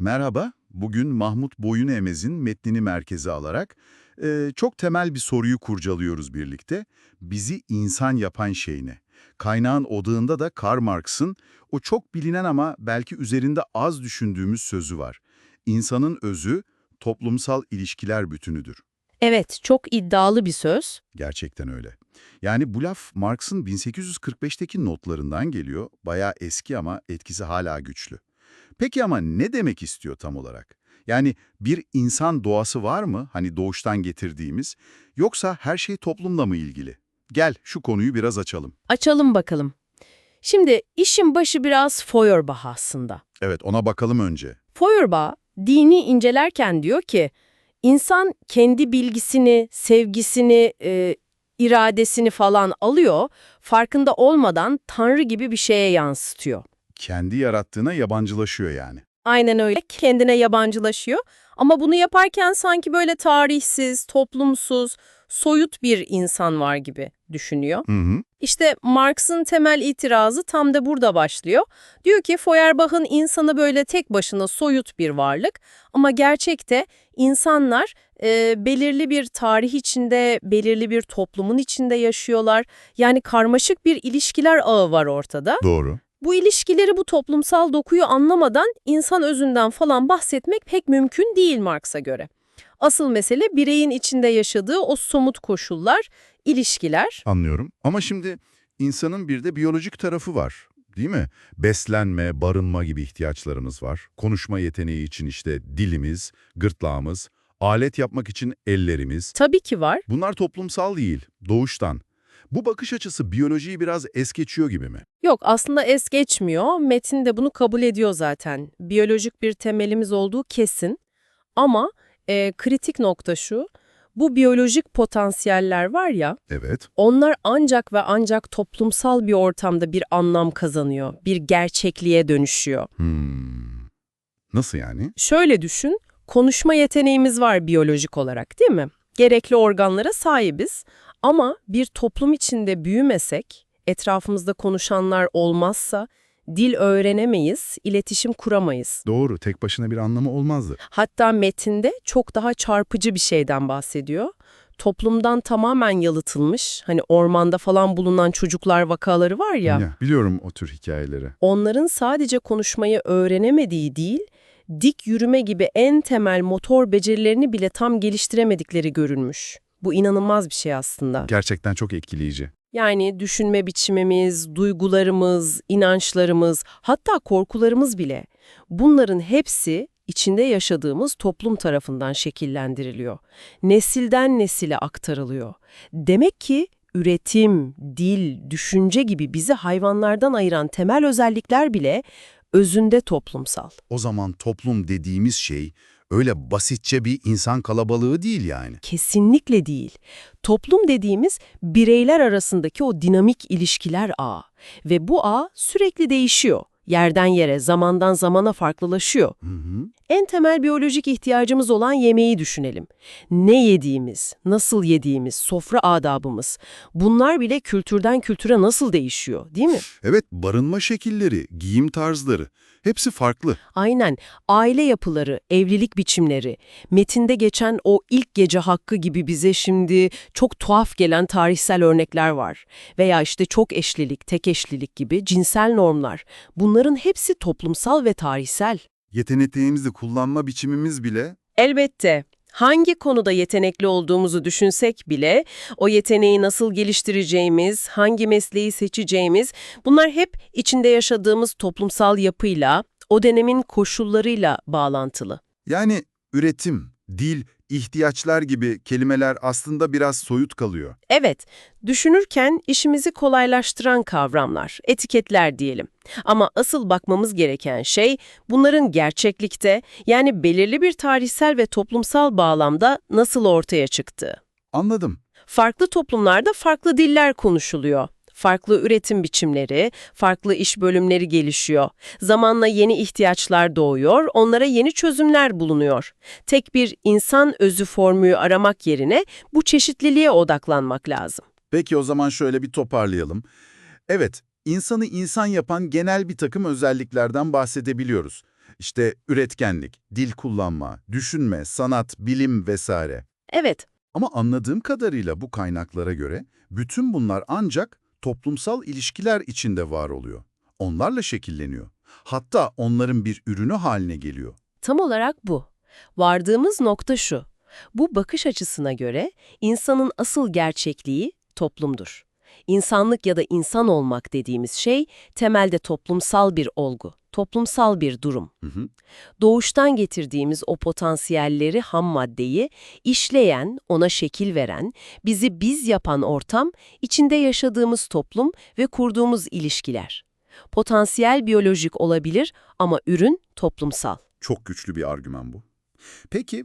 Merhaba, bugün Mahmut Boyunemez'in metnini merkeze alarak e, çok temel bir soruyu kurcalıyoruz birlikte. Bizi insan yapan şey ne? Kaynağın odağında da Karl Marx'ın o çok bilinen ama belki üzerinde az düşündüğümüz sözü var. İnsanın özü toplumsal ilişkiler bütünüdür. Evet, çok iddialı bir söz. Gerçekten öyle. Yani bu laf Marx'ın 1845'teki notlarından geliyor. Bayağı eski ama etkisi hala güçlü. Peki ama ne demek istiyor tam olarak? Yani bir insan doğası var mı? Hani doğuştan getirdiğimiz. Yoksa her şey toplumla mı ilgili? Gel şu konuyu biraz açalım. Açalım bakalım. Şimdi işin başı biraz Feuerbach aslında. Evet ona bakalım önce. Feuerbach dini incelerken diyor ki, insan kendi bilgisini, sevgisini, e, iradesini falan alıyor, farkında olmadan Tanrı gibi bir şeye yansıtıyor. Kendi yarattığına yabancılaşıyor yani. Aynen öyle kendine yabancılaşıyor ama bunu yaparken sanki böyle tarihsiz, toplumsuz, soyut bir insan var gibi düşünüyor. Hı hı. İşte Marx'ın temel itirazı tam da burada başlıyor. Diyor ki Feuerbach'ın insanı böyle tek başına soyut bir varlık ama gerçekte insanlar e, belirli bir tarih içinde, belirli bir toplumun içinde yaşıyorlar. Yani karmaşık bir ilişkiler ağı var ortada. Doğru. Bu ilişkileri, bu toplumsal dokuyu anlamadan insan özünden falan bahsetmek pek mümkün değil Marx'a göre. Asıl mesele bireyin içinde yaşadığı o somut koşullar, ilişkiler. Anlıyorum. Ama şimdi insanın bir de biyolojik tarafı var. Değil mi? Beslenme, barınma gibi ihtiyaçlarımız var. Konuşma yeteneği için işte dilimiz, gırtlağımız, alet yapmak için ellerimiz. Tabii ki var. Bunlar toplumsal değil, doğuştan. Bu bakış açısı biyolojiyi biraz es geçiyor gibi mi? Yok aslında es geçmiyor. Metin de bunu kabul ediyor zaten. Biyolojik bir temelimiz olduğu kesin. Ama e, kritik nokta şu, bu biyolojik potansiyeller var ya, Evet. onlar ancak ve ancak toplumsal bir ortamda bir anlam kazanıyor, bir gerçekliğe dönüşüyor. Hmm. Nasıl yani? Şöyle düşün, konuşma yeteneğimiz var biyolojik olarak değil mi? Gerekli organlara sahibiz ama bir toplum içinde büyümesek, etrafımızda konuşanlar olmazsa dil öğrenemeyiz, iletişim kuramayız. Doğru, tek başına bir anlamı olmazdı. Hatta metinde çok daha çarpıcı bir şeyden bahsediyor. Toplumdan tamamen yalıtılmış, hani ormanda falan bulunan çocuklar vakaları var ya, Ya, biliyorum o tür hikayeleri. onların sadece konuşmayı öğrenemediği değil, dik yürüme gibi en temel motor becerilerini bile tam geliştiremedikleri görülmüş. Bu inanılmaz bir şey aslında. Gerçekten çok etkileyici. Yani düşünme biçimimiz, duygularımız, inançlarımız, hatta korkularımız bile bunların hepsi içinde yaşadığımız toplum tarafından şekillendiriliyor. Nesilden nesile aktarılıyor. Demek ki üretim, dil, düşünce gibi bizi hayvanlardan ayıran temel özellikler bile özünde toplumsal. O zaman toplum dediğimiz şey öyle basitçe bir insan kalabalığı değil yani. Kesinlikle değil. Toplum dediğimiz bireyler arasındaki o dinamik ilişkiler ağı ve bu ağ sürekli değişiyor. Yerden yere, zamandan zamana farklılaşıyor. Hı hı. En temel biyolojik ihtiyacımız olan yemeği düşünelim. Ne yediğimiz, nasıl yediğimiz, sofra adabımız. Bunlar bile kültürden kültüre nasıl değişiyor, değil mi? Evet, barınma şekilleri, giyim tarzları hepsi farklı. Aynen. Aile yapıları, evlilik biçimleri, metinde geçen o ilk gece hakkı gibi bize şimdi çok tuhaf gelen tarihsel örnekler var. Veya işte çok eşlilik, tek eşlilik gibi cinsel normlar. Bunların hepsi toplumsal ve tarihsel. Yeteneklerimizi kullanma biçimimiz bile Elbette. Hangi konuda yetenekli olduğumuzu düşünsek bile o yeteneği nasıl geliştireceğimiz, hangi mesleği seçeceğimiz bunlar hep içinde yaşadığımız toplumsal yapıyla, o dönemin koşullarıyla bağlantılı. yani üretim, dil, ihtiyaçlar gibi kelimeler aslında biraz soyut kalıyor. Evet, düşünürken işimizi kolaylaştıran kavramlar, etiketler diyelim. Ama asıl bakmamız gereken şey bunların gerçeklikte yani belirli bir tarihsel ve toplumsal bağlamda nasıl ortaya çıktığı. Anladım. Farklı toplumlarda farklı diller konuşuluyor. Farklı üretim biçimleri, farklı iş bölümleri gelişiyor. Zamanla yeni ihtiyaçlar doğuyor, onlara yeni çözümler bulunuyor. Tek bir insan özü formülü aramak yerine bu çeşitliliğe odaklanmak lazım. Peki o zaman şöyle bir toparlayalım. Evet, insanı insan yapan genel bir takım özelliklerden bahsedebiliyoruz. İşte üretkenlik, dil kullanma, düşünme, sanat, bilim vesaire. Evet, Ama anladığım kadarıyla bu kaynaklara göre bütün bunlar ancak toplumsal ilişkiler içinde var oluyor. Onlarla şekilleniyor. Hatta onların bir ürünü haline geliyor. tam olarak bu. Vardığımız nokta şu. Bu bakış açısına göre insanın asıl gerçekliği toplumdur. İnsanlık ya da insan olmak dediğimiz şey temelde toplumsal bir olgu, toplumsal bir durum. Hı hı. Doğuştan getirdiğimiz o potansiyelleri, ham maddeyi işleyen, ona şekil veren, bizi biz yapan ortam, içinde yaşadığımız toplum ve kurduğumuz ilişkiler. Potansiyel biyolojik olabilir ama ürün toplumsal. Çok güçlü bir argüman bu. Peki